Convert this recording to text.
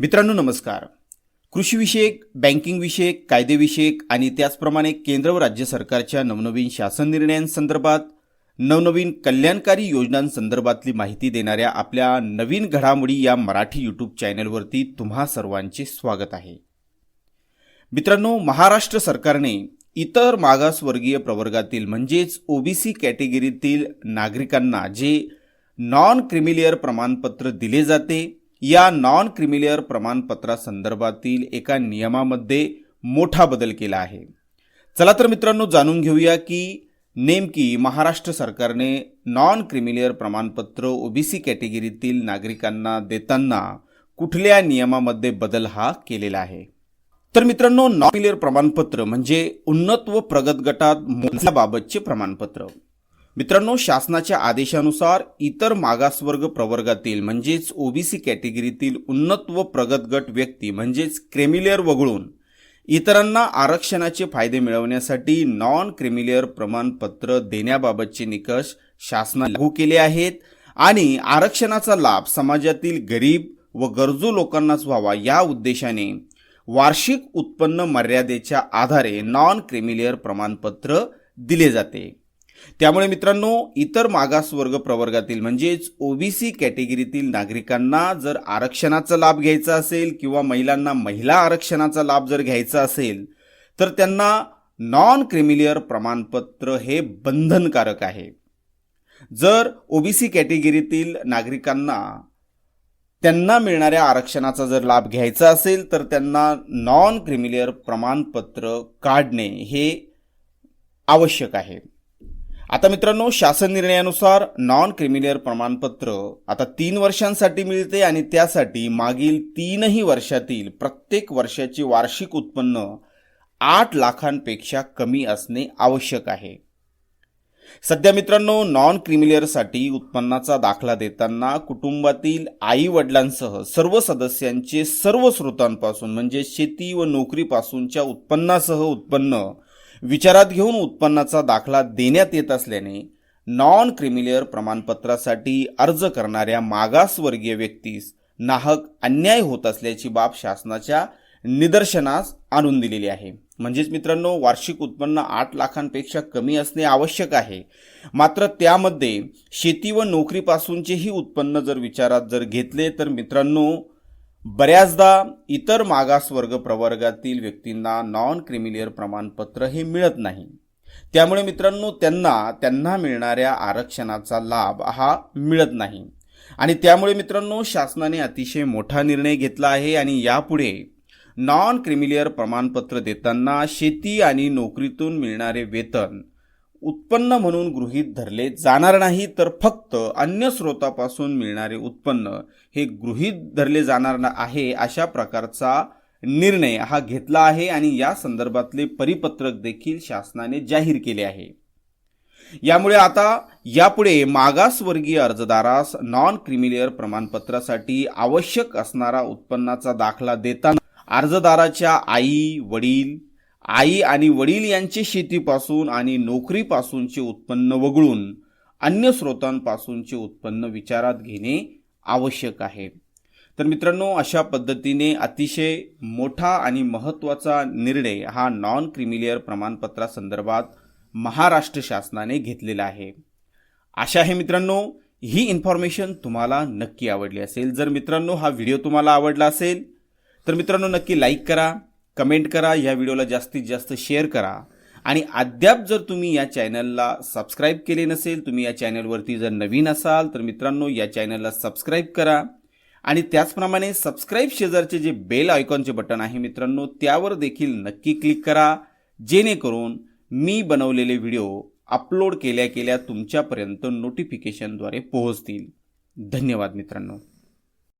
मित्रांनो नमस्कार. कृषीविषयक बँकिंगविषयक कायदेविषयक आणि त्याचप्रमाणे केंद्र व राज्य सरकारच्या नवनवीन शासन निर्णयांसंदर्भात नवनवीन कल्याणकारी योजनांसंदर्भातली माहिती देणाऱ्या आपल्या नवीन घडामोडी या मराठी यूट्यूब चॅनलवरती तुम्हा सर्वांचे स्वागत आहे. मित्रांनो महाराष्ट्र सरकारने इतर मागासवर्गीय प्रवर्गातील म्हणजेच ओबीसी कॅटेगरीतील नागरिकांना जे नॉन क्रिमिलियर प्रमाणपत्र दिले जाते या नॉन क्रिमिलेअर प्रमाणपत्रासंदर्भातील एका नियमामध्ये मोठा बदल केला आहे. चला तर मित्रांनो जाणून घेऊया की नेमकी महाराष्ट्र सरकारने नॉन क्रिमिलेअर प्रमाणपत्र ओबीसी कॅटेगरीतील नागरिकांना देताना कुठल्या नियमामध्ये बदल हा केलेला आहे? तर मित्रांनो नॉन क्रिमिलेअर प्रमाणपत्र म्हणजे उन्नत व प्रगत गटात मोठ्याबाबतचे प्रमाणपत्र. मित्रांनो शासनाच्या आदेशानुसार इतर मागासवर्ग प्रवर्गातील म्हणजेच ओबीसी कॅटेगरीतील उन्नत व प्रगत गट व्यक्ती म्हणजेच क्रेमिलेअर वगळून इतरांना आरक्षणाचे फायदे मिळवण्यासाठी नॉन क्रिमिलेअर प्रमाणपत्र देण्याबाबतचे निकष शासनाने लागू केले आहेत आणि आरक्षणाचा लाभ समाजातील गरीब व गरजू लोकांनाच व्हावा या उद्देशाने वार्षिक उत्पन्न मर्यादेच्या आधारे नॉन क्रिमिलेअर प्रमाणपत्र दिले जाते. त्यामुळे मित्रांनो इतर मागासवर्ग प्रवर्गातील म्हणजेच ओबीसी कॅटेगरीतील नागरिकांना जर आरक्षणाचा लाभ घ्यायचा असेल किंवा महिलांना महिला आरक्षणाचा लाभ जर घ्यायचा असेल तर त्यांना नॉन क्रिमिलियर प्रमाणपत्र हे बंधनकारक आहे. जर ओबीसी कॅटेगरीतील नागरिकांना त्यांना मिळणाऱ्या आरक्षणाचा जर लाभ घ्यायचा असेल तर त्यांना नॉन क्रिमिलियर प्रमाणपत्र काढणे हे आवश्यक आहे. आता मित्रांनो शासन निर्णयानुसार नॉन क्रिमिनल प्रमाणपत्र आता तीन वर्षांसाठी मिळते आणि त्यासाठी मागील तीनही वर्षातील प्रत्येक वर्षाचे वार्षिक उत्पन्न आठ लाखांपेक्षा कमी असणे आवश्यक आहे. सध्या मित्रांनो नॉन क्रिमिलियरसाठी उत्पन्नाचा दाखला देताना कुटुंबातील आई वडिलांसह सर्व सदस्यांचे सर्व स्रोतांपासून म्हणजे शेती व नोकरीपासूनच्या उत्पन्नासह उत्पन्न विचारात घेऊन उत्पन्नाचा दाखला देण्यात येत असल्याने नॉन क्रिमिलेअर प्रमाणपत्रासाठी अर्ज करणाऱ्या मागासवर्गीय व्यक्तीस नाहक अन्याय होत असल्याची बाब शासनाच्या निदर्शनास आणून दिलेली आहे. म्हणजेच मित्रांनो वार्षिक उत्पन्न आठ लाखांपेक्षा कमी असणे आवश्यक आहे. मात्र त्यामध्ये शेती व नोकरीपासूनचेही उत्पन्न जर विचारात जर घेतले तर मित्रांनो बऱ्याचदा इतर मागासवर्ग प्रवर्गातील व्यक्तींना नॉन क्रिमिलियर प्रमाणपत्र हे मिळत नाही. त्यामुळे मित्रांनो त्यांना त्यांना मिळणाऱ्या आरक्षणाचा लाभ हा मिळत नाही. आणि त्यामुळे मित्रांनो शासनाने अतिशय मोठा निर्णय घेतला आहे आणि यापुढे नॉन क्रिमिलियर प्रमाणपत्र देताना शेती आणि नोकरीतून मिळणारे वेतन उत्पन्न म्हणून गृहीत धरले जाणार नाही तर फक्त अन्य स्रोतापासून मिळणारे उत्पन्न हे गृहीत धरले जाणार आहे अशा प्रकारचा निर्णय हा घेतला आहे आणि या संदर्भातले परिपत्रक देखील शासनाने जाहीर केले आहे. यामुळे आता यापुढे मागासवर्गीय अर्जदारास नॉन क्रिमिलेअर प्रमाणपत्रासाठी आवश्यक असणारा उत्पन्नाचा दाखला देताना अर्जदाराच्या आई वडील आई आणि वडील यांचे शेतीपासून आणि नोकरीपासूनचे उत्पन्न वगळून अन्य स्रोतांपासूनचे उत्पन्न विचारात घेणे आवश्यक आहे. तर मित्रांनो अशा पद्धतीने अतिशय मोठा आणि महत्त्वाचा निर्णय हा नॉन क्रिमिलियर प्रमाणपत्रासंदर्भात महाराष्ट्र शासनाने घेतलेला आहे. आशा आहे मित्रांनो ही इन्फॉर्मेशन तुम्हाला नक्की आवडली असेल. जर मित्रांनो हा व्हिडिओ तुम्हाला आवडला असेल तर मित्रांनो नक्की लाईक करा. कमेंट करा या व्हिडिओला जास्तीत जास्त शेअर करा. आणि अद्याप जर तुम्ही या चॅनलला सबस्क्राईब केले नसेल तुम्ही या चॅनलवरती जर नवीन असाल तर मित्रांनो या चॅनलला सबस्क्राईब करा. आणि त्याचप्रमाणे सबस्क्राईब शेजारचे जे बेल आयकॉनचे बटन आहे मित्रांनो त्यावर देखील नक्की क्लिक करा. जेणेकरून मी बनवलेले व्हिडिओ अपलोड केल्या केल्या तुमच्यापर्यंत नोटिफिकेशनद्वारे पोहोचतील. धन्यवाद मित्रांनो.